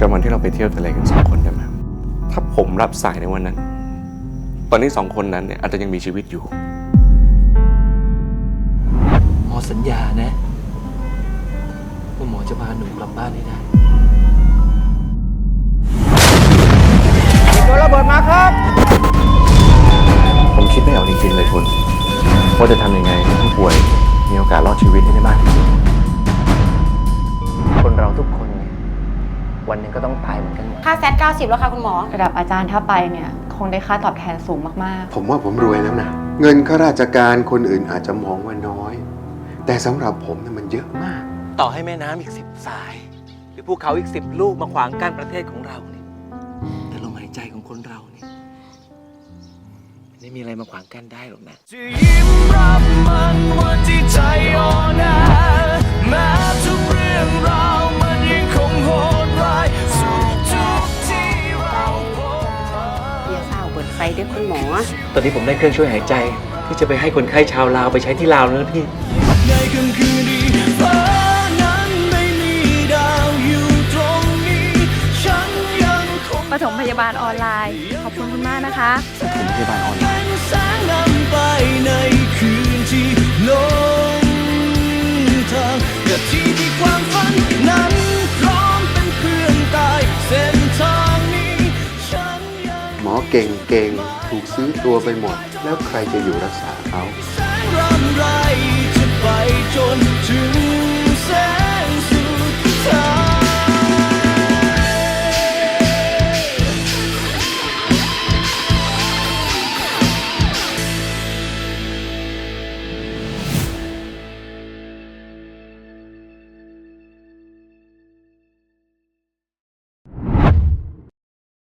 กันวันที่เราไปเที่ยวทะเลกันสองคนได้ไหมถ้าผมรับสายในวันนั้น ตอนนี้สองคนนั้นเนี่ยอาจจะยังมีชีวิตอยู่ หมอสัญญานะว่าหมอจะพาหนูกลับบ้านให้ได้ผมคิดไม่ออกจริงๆเลยคุณ ว่าจะทำยังไงให้ผู้ป่วยมีโอกาสรอดชีวิตให้ได้มากที่สุด วันหนึ่งก็ต้องตายเหมือนกันหมดค่าแซด90 แล้วค่ะคุณหมอ ระดับอาจารย์ถ้าไปเนี่ย คงได้ค่าตอบแทนสูงมากผมว่าผมรวยแล้วนะ เงินข้าราชการคนอื่นอาจจะมองว่าน้อย แต่สำหรับผมเนี่ยมันเยอะมาก ต่อให้แม่น้ำอีกสิบสาย หรือภูเขาอีกสิบลูกมาขวางกั้นประเทศของเราเนี่ยแต่ลมหายใจของคนเราเนี่ยไม่มีอะไรมาขวางกั้นได้หรอกนะ จะยิ้มรับมัน ดไฟด้วยคุณหมอ ตอนนี้ผมได้เครื่องช่วยหายใจ ที่จะไปให้คนไข้ชาวลาวไปใช้ที่ลาวแล้วนะพี่ ในค่ำคืนนี้ฟ้านั้นไม่มีดาวอยู่ตรงนี้ ฉันยังคงๆปฐมพยาบาลออนไลน์ ขอบคุณคุณมากนะคะพยาบาลออนไลน์เป็นแสงนำไปในคืนที่หลงทางกับที่ที่ความ เก่งเก่งถูกซื้อตัวไปหมด แล้วใครจะอยู่รักษาเขา